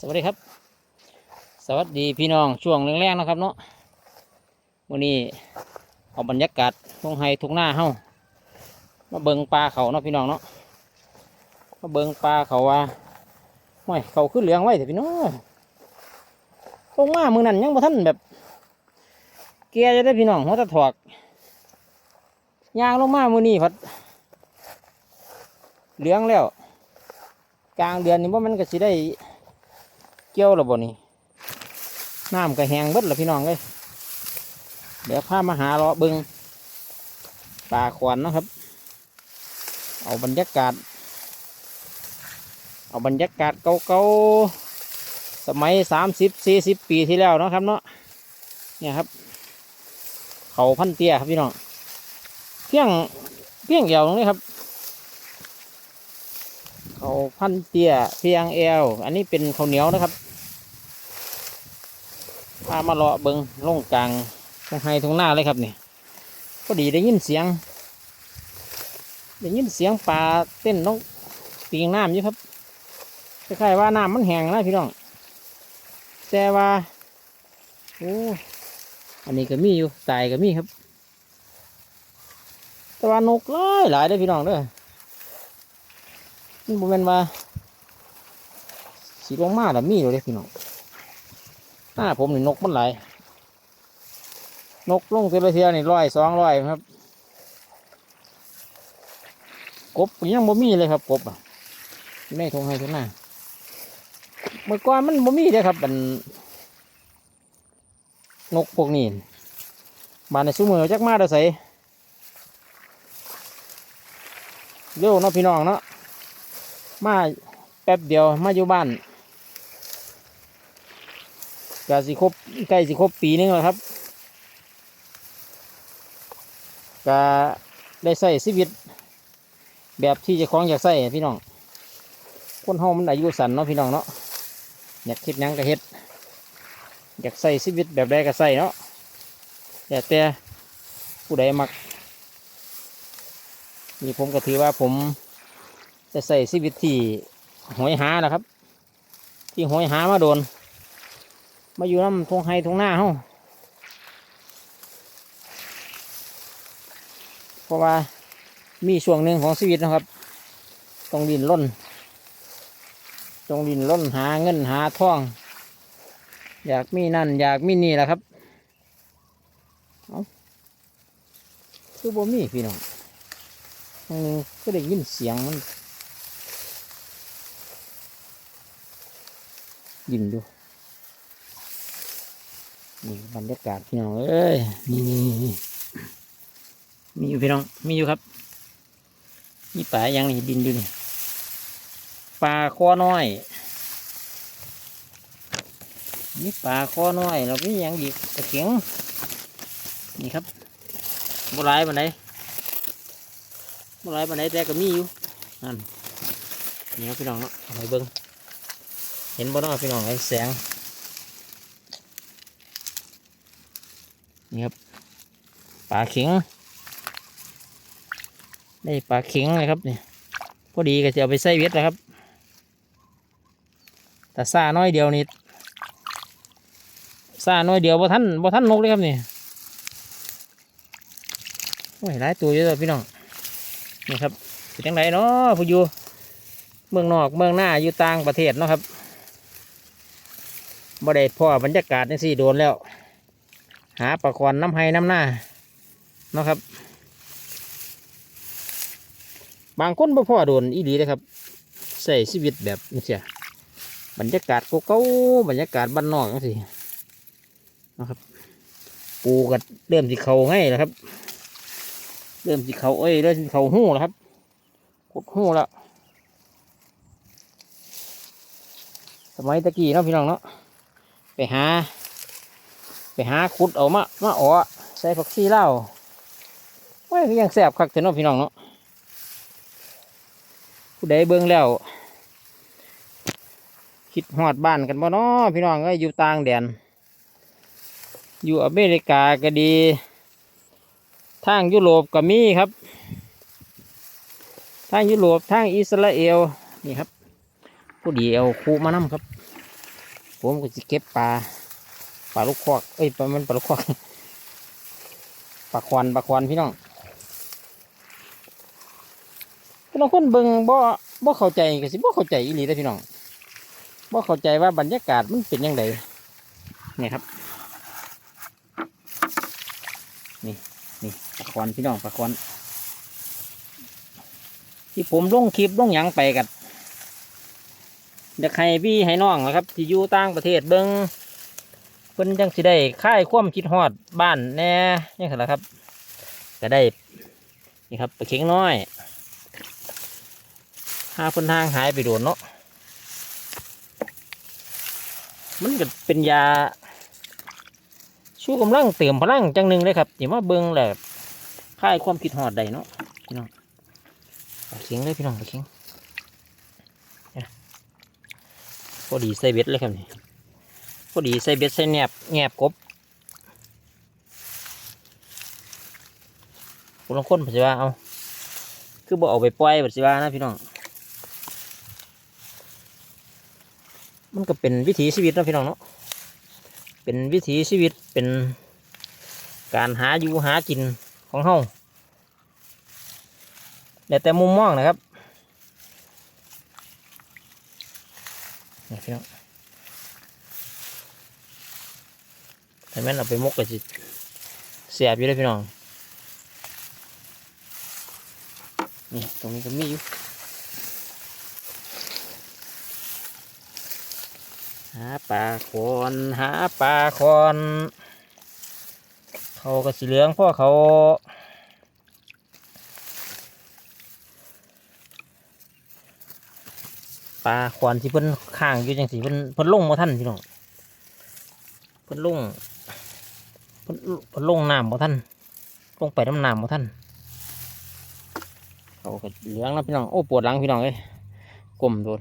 สวัสดีครับ สวัสดีพี่น้องช่วงแรงๆนะครับเนาะวันนี้เอาบรรยากาศทงไฮทงหน้าเฮ้ามาเบิงปลาเขาเนาะพี่น้องเนาะมาเบิงปลาเขาว่าไม่เขาขึ้นเหลืองไว้แต่พี่น้องลงมามือนั้นยังบ่ทันแบบ เกียร์จะได้พี่น้องหัวตะถอกยางลงมามือนี้พัดเหลืองแล้ว กลางเดือนนี้ว่ามันก็สิได้ กี่ยวแล้วบ่นี่น้ำก็แห้งเบิดแล้วพี่น้องเลยเดี๋ยวพามาหาเลาะเบิงปลาขวานนะครับ เอาบรรยากาศ เอาบรรยากาศเก่าๆสมัยสามสิบสี่สิบปีที่แล้วนะครับเนาะเนี่ยครับ เขาพันเตี้ยครับพี่น้องเพียงเพียงเอวตรงนี้ครับเขาพันเตี้ยเพียงเอวอันนี้เป็นข้าวเหนียวนะครับ พามาเลาะเบิงลงกลางตรงไฮตรงหน้าเลยครับนี่พอดีได้ยินเสียงได้ยินเสียงปลาเต้นน้องปีงน้ำอยู่ครับคล้ายๆว่าน้ำมันแห้งนะพี่น้องแต่ว่าโอ้อันนี้ก็มีอยู่ตายก็มีครับ แต่ว่านกหลายหลายเด้พี่น้องเด้อมันบ่แม่นว่าสีลงมาแล้วมีอยู่เลยพี่น้อง หน้าผมนี่นกมันหลายนกลงเทละเทียนี่ร้อยสองร้อยครับ กบยังบ่มีเลยครับ กบอะไม่ทงให้ทุกหน้าเมื่อก่อนมันบ่มีเลยครับมันนกพวกนี้บานในซุ้มมือจักมาเด้อใส่เร็วเนาะพี่น้องเนาะมาแป๊บเดียวมาอยู่บ้าน ก็สิครบใกล้สิครบปีนึงแล้วครับก็ได้ใส่ชีวิต แบบที่จะคล้องอยากใส่พี่น้องคนเฮามันอายุสั้นเนาะพี่น้องเนาะอยากคิดยังก็เฮ็ด อยากใส่ชีวิตแบบใดก็ใส่เนาะแต่แต่ผู้ใดมักนี่ผมก็ถือว่าผมจะใส่ชีวิตที่หอยหานะครับ ที่หอยหามาโดน มาอยู่น้ำทงไฮทงหน้าเฮาเพราะว่ามีช่วงหนึ่งของชีวิตนะครับต้องดินล้นต้องดินล้นหาเงินหาทอง อยากมีนั่น อยากมีนี่แหละครับเอาคือบ่มีพี่น้องอืมก็ได้ยินเสียงมันยิ้มดู นี่บรรยากาศพี่น้องเอ้ยนี่นี่มีอยู่พี่น้องมีอยู่ครับมีปลายังนี่ดินอยู่นี่ปลาคอน้อยนี่ปลาคอน้อยเราพี่ยังอีกตะเขียงนี่ครับโบราณบันไดโบราณบันไดแต่ก็มีอยู่นั่นนี่ครับพี่น้องเนาะไปเบิ้งเห็นบ่เน้อพี่น้องไอ้แสง นี่ครับปลาเข็ง ได้ปลาเข็งเลยครับนี่พอดีก็จะเอาไปใส่เวทนะครับ แต่ซาน้อยเดียวนี่ซาน้อยเดียวบ่ท่านบ่ท่านนกเลยครับนี่โอ้ยหลายตัวเยอะเลยพี่น้องนี่ครับเป็นจังไรเนาะผู้อยู่เมืองนอกเมืองหน้าอยู่ต่างประเทศเนาะครับบ่ได้พ่อบรรยากาศนี่สิโดนแล้ว หาปลาควันน้ำไห้น้ำหน้าเนาะครับ บางคนบ่พ่อโดนอีดีเลยครับใส่ชีวิตแบบนี้เสียบรรยากาศกเก่าบรรยากาศบ้านนอกจังสินะครับปูกัดเริ่มสิเขาง่ายแล้วครับ เริ่มสิเขาเอ้ยเริ่มสิเขาหู้แล้วครับกดหู้แล้วสมัยตะกี้เนาะพี่น้องเนาะไปหา ไปหาขุดเอามามาอ๋อใส่ผักชีเล่าวโอ้ยยังแสบคักเถอะเนาะพี่น้องเนาะผู้ใดเบิ่งแล้ว คิดหอดบ้านกันบ่เนาะพี่น้องก็อยู่ต่างแดน อยู่อเมริกาก็ดี ทางยุโรปก็มีครับ ทางยุโรปทางอิสราเอลนี่ครับ ผู้ดีเอาคูมานำครับ ผมก็จะเก็บปลา ลาลูกคอกเอ้ยปลามันปลาลูกคอกปลาควันปลาควันพี่น้องพี่น้องคนเบิ่งบ่บ่เข้าใจก็สิบ่เข้าใจอีหลีเด้พี่น้องบ่เข้าใจว่าบรรยากาศมันเป็นยังไงนี่ครับ นี่นี่ปลาควันพี่น้องปลาควันที่ผมลงคลิปลงหยังไปกับอยากให้พี่ให้น้องนะครับ ที่อยู่ต่างประเทศเบิ่ง พิ่นจังสิได้ค่ายความคิดฮอดบ้านแน่นี่แหละครับ ก็ได้นี่ครับปลาเข็งน้อยหาเพิ่นทางหายไปโดนเนาะมันก็เป็นยาชูกำลังเติมพลังจังหนึ่งเลยครับอย่ามาเบิ้งแหละค่ายความคิดหอดใดเนาะพี่น้องปลาเข็งเลยพี่น้องปลาเข็งพอดีใส่เบ็ดเลยครับนี่ พอดีใส่เบ็ดใส่แหนบแงบกบคนละคนปัจจุบันเอาคือบ่เอาไปปล่อยปัจจุบันนะพี่น้อง มันก็เป็นวิถีชีวิตนะพี่น้องเนาะเป็นวิถีชีวิตเป็นการหาอยู่หากินของเฮาแต่แต่มุมมองนะครับนี่พี่น้อง แต่แม่นเอาไปมกก็สิเสียบอยู่เลยพี่น้องนี่ตรงนี้ก็มีอยู่หาปลาคอนหาปลาคอนเขาก็สีเหลืองพราะเขาปลาคอนที่เพิ่นข้างอยู่จังสีเพิ่นเพิ่นลงมาท่านพี่น้องเพิ่นลง เพิ่นลงน้ำมาท่านลงไปน้ำน้ำมาท่านเขาก็เหลืองแล้วพี่น้องโอ้ปวดหลังพี่น้องเอ้ยกลมโดน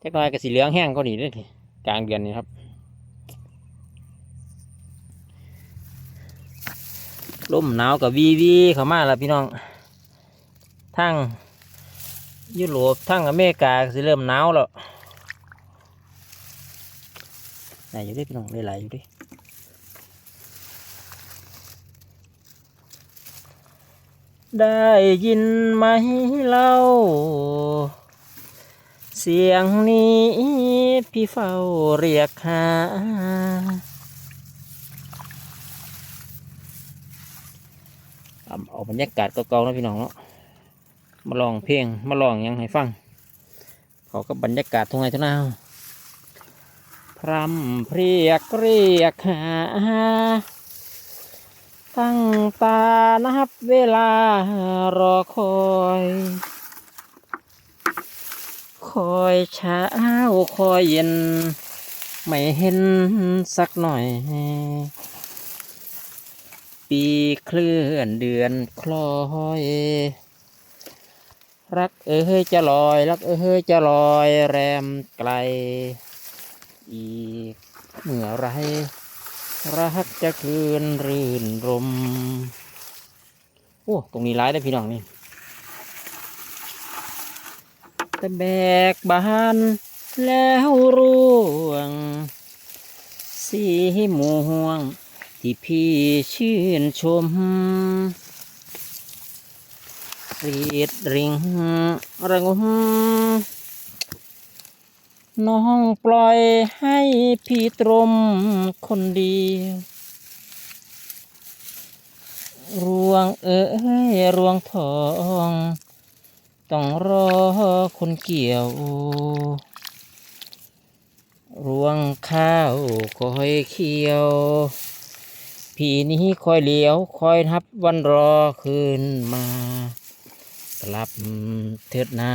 เทคโนโลยีก็สีเหลืองแห้งก็ดีเลยทีกลางเดือนนี้ครับลมหนาวกับวีวีเข้ามาแล้วพี่น้องทั้งยุโรปทั้งอเมริกาก็สิเริ่มหนาวแล้วไหนอยู่ดิพี่น้องไหลายๆอยู่ดิ ได้ยินไหมเล่า เสียงนี้พี่เฝ้าเรียกหาเอาเอาบรรยากาศเก่าๆนะพี่น้องเนาะ มาลองเพลง มาลองยังให้ฟัง เขาก็บรรยากาศทุ่งไร่ทุ่งนาพรำเพรียกเรียกหา ตั้งตานับเวลารอคอย คอยเช้าคอยเย็น ไม่เห็นสักหน่อย ปีเคลื่อนเดือนคล้อย รักเอ้ยจะลอย รักเอ้ยจะลอยแรมไกล อีกเมื่อไร รักจะคืนรื่นรม โอ้ ตรงนี้ร้ายได้พี่น้องนี่แต่แบกบานแล้วร่วง สีม่วง ที่พี่ชื่นชมรีดริงระงม น้องปล่อยให้พี่ตรมคนเดียวรวงเอ้ยรวงทอง ต้องรอคนเกี่ยว รวงข้าวคอยเคียว พี่นี้คอยเลี้ยวคอยทับวันรอคืนมา กลับเถิดนา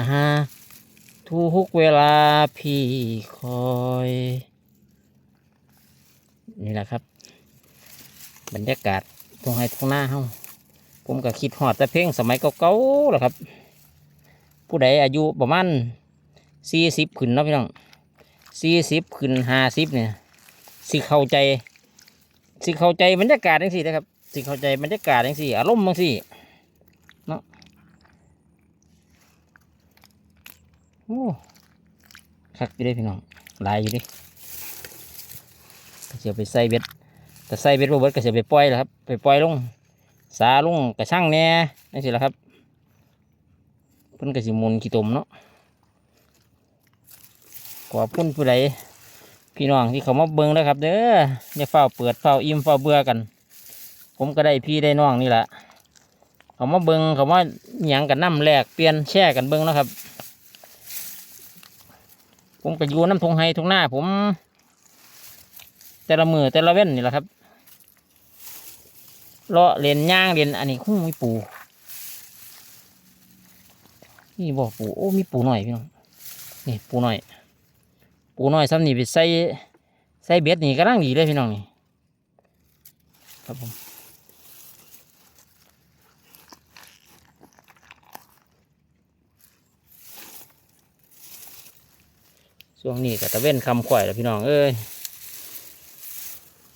ทุกเวลาพี่คอย นี่แหละครับ บรรยากาศตรงไห้ตรงหน้าเฮาผมก็คิดหอดแต่เพลงสมัยเก่าๆแหละครับ ผู้ใดอายุประมาณสี่สิบขึ้นเนาะพี่น้องสี่สิบขึ้นห้าสิบเนี่ยสิเข้าใจ สิเข้าใจบรรยากาศจังสี่นะครับ สิเข้าใจบรรยากาศจังสี่ อารมณ์จังสี่เนาะ โอ้คักอยู่ด้พี่น้องลายอยู่ดิเสียไปใส่เบ็ดแต่ใส่เบ็ดบ่เบิดก็เสียไปปล่อยแหละครับ ไปปล่อยลงสาลงกระช่างแน่นี่สิละครับเพิ่นก็สิมุนขี้ตมเนาะขอบคุณผู้ใดพี่น้องที่เขามาเบิ่งนะครับ เด้ออย่าเฝ้าเปิดเฝ้าอิ่มเฝ้าเบื่อกัน ผมก็ได้พี่ได้น้องนี่แหละเขามาเบิ่งเขามาหยังกันน้ำแหลกเปลี่ยนแช่กันเบิ่งเนาะครับ ผมก็อยู่น้ำทงไฮทงหน้าผม แต่ละมือแต่ละเว้นนี่แหละครับเลาะเรียนย่างเรียนอันนี้คุ้มีปูนี่บอกปูโอ้มีปูหน่อยพี่น้องนี่ปูหน่อย ปูหน่อยซ้ำนี่ไปใส่ใส่เบ็ดนี่ก็ร่างดีเลยพี่น้องนี่ครับผม ช่วงนี้ก็ตะเว้นคำข่อยแล้วพี่น้องเอ้ย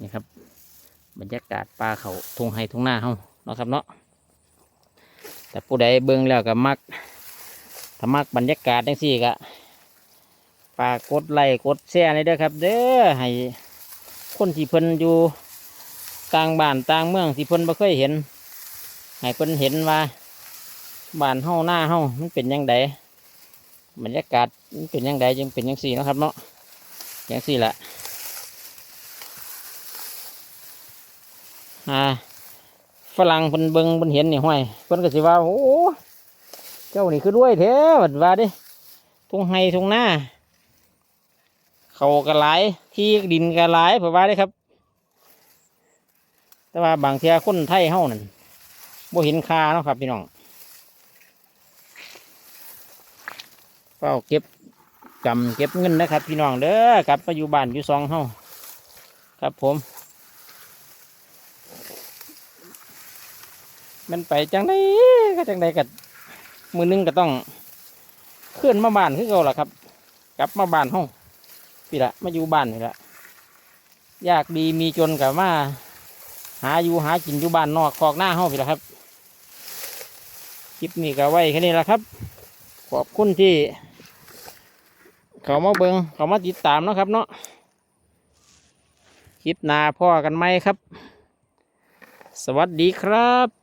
นี่ครับบรรยากาศป่าเขาทงไฮทงหน้าเฮาเนาะครับเนาะแต่ผู้ใดเบิ่งแล้วก็มักถ้ามักบรรยากาศจังซี่ก็ฝากกดไลค์กดแชร์เลยเด้อครับ เด้อให้คนที่เพิ่นอยู่ต่างบ้านต่างเมืองที่เพิ่นบ่เคยเห็นให้เพิ่นเห็นว่าบ้านเฮาหน้าเฮามันเป็นยังไง บรรยากาศเป็นยังไงจึงเป็นยังสี่นะครับเนาะยังสี่ละอ่าฝรั่งเพิ่นเบิงเพิ่นเห็นนี่ห้วยเพิ่นก็สิว่าโอ้เจ้านี่คือรวยแท้บัดว่าดิทุ่งไฮทุ่งหน้าเขากระหลายที่ดินกระหลายเผื่อว่าเด้ครับ แต่ว่าบางเทียคนไทยเฮานั่นบ่เห็นค่าเนาะครับพี่น้อง ฝ้าเก็บกำเก็บเงินนะครับ พี่น้องเด้อกลับมาอยู่บ้านอยู่ซองเฮาครับผม มันไปจังไดก็จังไดกับมือหนึงก็ต้องเคลื่อนมาบ้านคือเก่าล่ะครับ กลับมาบ้านห้องพี่ละมาอยู่บ้านนี่ละยากดีมีจนกับมาหาอยู่หากินอยู่บ้านนอกคอกหน้าห้องพี่ละครับคลิปนี้ก็ไว้แค่นี้ละครับ ขอบคุณที่ เขามาเบิงเขามาติดตามนะครับเนาะคลิปหน้าพ่อกันไหมครับ สวัสดีครับ